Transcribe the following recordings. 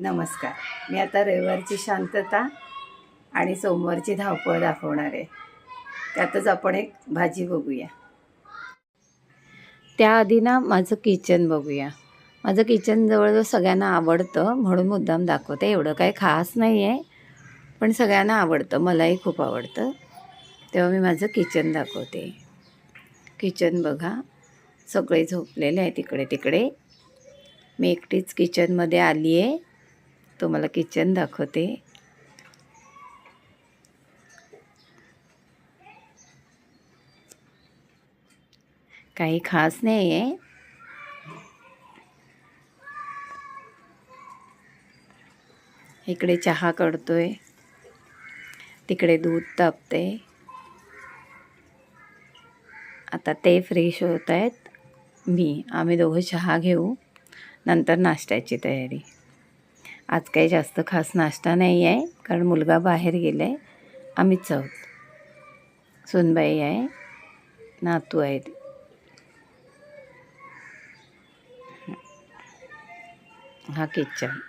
नमस्कार. मी आता रविवारची शांतता आणि सोमवारची धावपळ दाखवणार आहे. त्यातच आपण एक भाजी बघूया. त्याआधी ना माझं किचन बघूया. माझं किचन जवळजवळ सगळ्यांना आवडतं म्हणून मुद्दाम दाखवते. एवढं काही खास नाही आहे पण सगळ्यांना आवडतं. मलाही खूप आवडतं. तेव्हा मी माझं किचन दाखवते. किचन बघा. सगळे झोपलेले आहे तिकडे तिकडे. मी एकटीच किचनमध्ये आली आहे तुम्हाला किचन दाखवते. काही खास नाही आहे इकडे चहा कडतोय तिकडे दूध तापते. आता ते फ्रेश होत आहेत. मी आम्ही दोघं चहा घेऊ. नंतर नाश्त्याची तयारी. आज काही जास्त खास नाश्ता नाही आहे कारण मुलगा बाहेर गेला आहे आम्हीच आहोत. सुनबाई आहे नातू आहेत. हा किचन.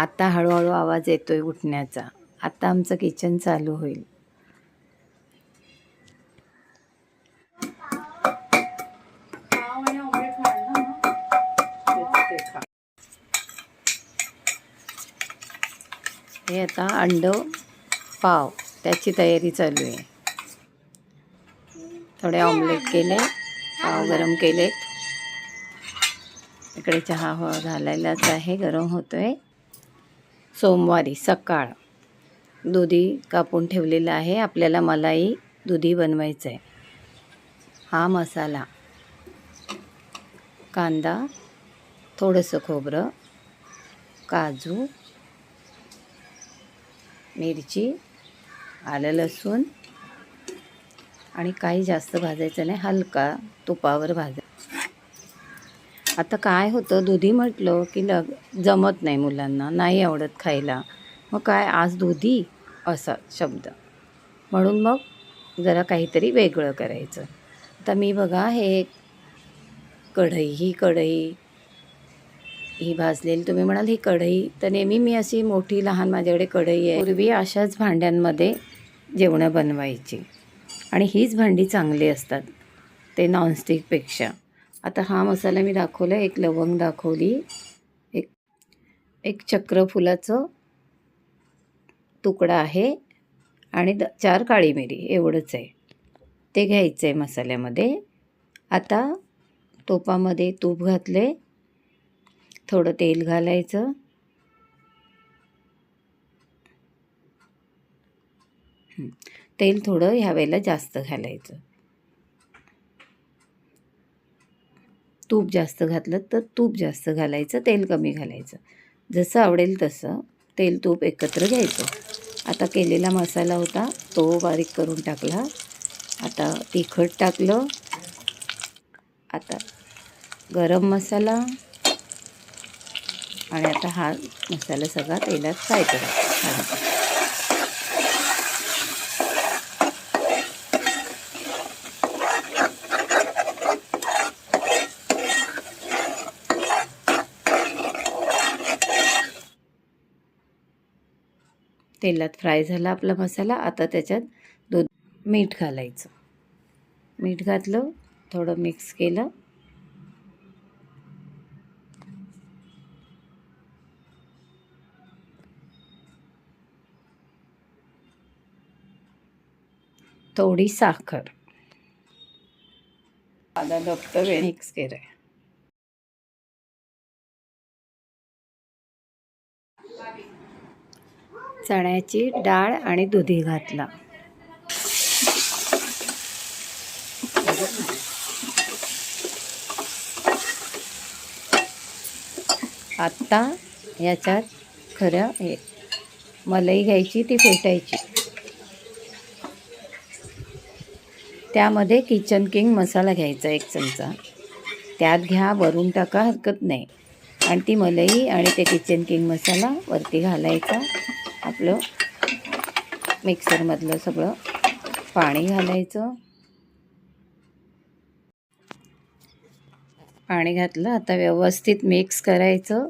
आता हळूहळू आवाज येतोय उठण्याचा. आता आमचं किचन चालू होईल. हे आता अंड पाव त्याची तयारी चालू आहे. थोडे ऑमलेट केले पाव गरम केले. इकडे चहा हो- घालायलाच आहे गरम होतोय. सोमवारी सकाळ. दुधी कापून ठेवलेलं आहे. आपल्याला मलाई दुधी बनवायचं आहे हा मसाला कांदा थोडंसं खोबरं काजू मिरची आलं लसूण आणि काही जास्त भाजायचं नाही. हलका तुपावर भाजा. आता काय होतं दुधी म्हटलं की लग जमत नाही मुलांना नाही आवडत खायला. मग काय आज दुधी असा शब्द. म्हणून मग जरा काहीतरी वेगळं करायचं. आता मी बघा हे कढई ही कढई. ही भाजलेली तुम्ही म्हणाल ही कढई. तर नेहमी मी अशी मोठी लहान माझ्याकडे कढई आहे. पूर्वी अशाच भांड्यांमध्ये जेवणं बनवायची. आणि हीच भांडी चांगली असतात ते नॉनस्टिकपेक्षा आता हा मसाला मी दाखवला एक लवंग दाखवली. एक एक चक्र फुलाचं तुकडा आहे आणि द चार काळी मिरी एवढंच आहे. ते घ्यायचं आहे मसाल्यामध्ये. आता तोपामध्ये तूप घातले थोडं तेल घालायचं. तेल थोडं ह्या वेळेला जास्त घालायचं. तूप जास्त घातलं तर तूप जास्त घालायचं तेल कमी घालायचं. जसं आवडेल तसं तेल तूप एकत्र घ्यायचं. आता केलेला मसाला होता तो बारीक करून टाकला. आता तिखट टाकलं. आता गरम मसाला आणि आता हा मसाला सगळा तेलात फ्राय करायचा तेलात फ्राय झाला आपला मसाला. आता त्याच्यात दूध मीठ घालायचं. मीठ घातलं थोडं मिक्स केलं. थोडी साखर. आता डॉक्टर मिक्स केलं चण्याची डाळ आणि दुधी घातला. आत्ता याच्यात खरं हे मलाई घ्यायची ती फेटायची. त्यामध्ये किचन किंग मसाला घ्यायचा एक चमचा. त्यात घ्या वरून टाका हरकत नाही. आणि ती मलाई आणि ते किचन किंग मसाला वरती घालायचा. आपलं मिक्सरमधलं सगळं पाणी घालायचं. पाणी घातलं आता व्यवस्थित मिक्स करायचं.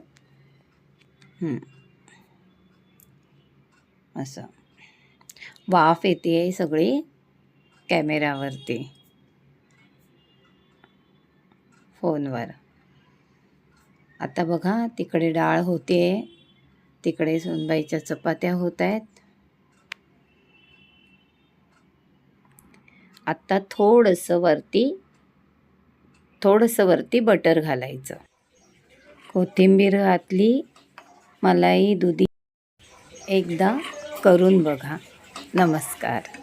असं. वाफ येते आहे सगळी कॅमेरावरती. फोनवर. आता बघा तिकडे डाळ होते. तिकडे सोनबाईच्या चपात्या होत आहेत. आत्ता थोडंसं वरती थोडंसं वरती बटर घालायचं. कोथिंबीर घातली मलाई दुधी एकदा करून बघा. नमस्कार.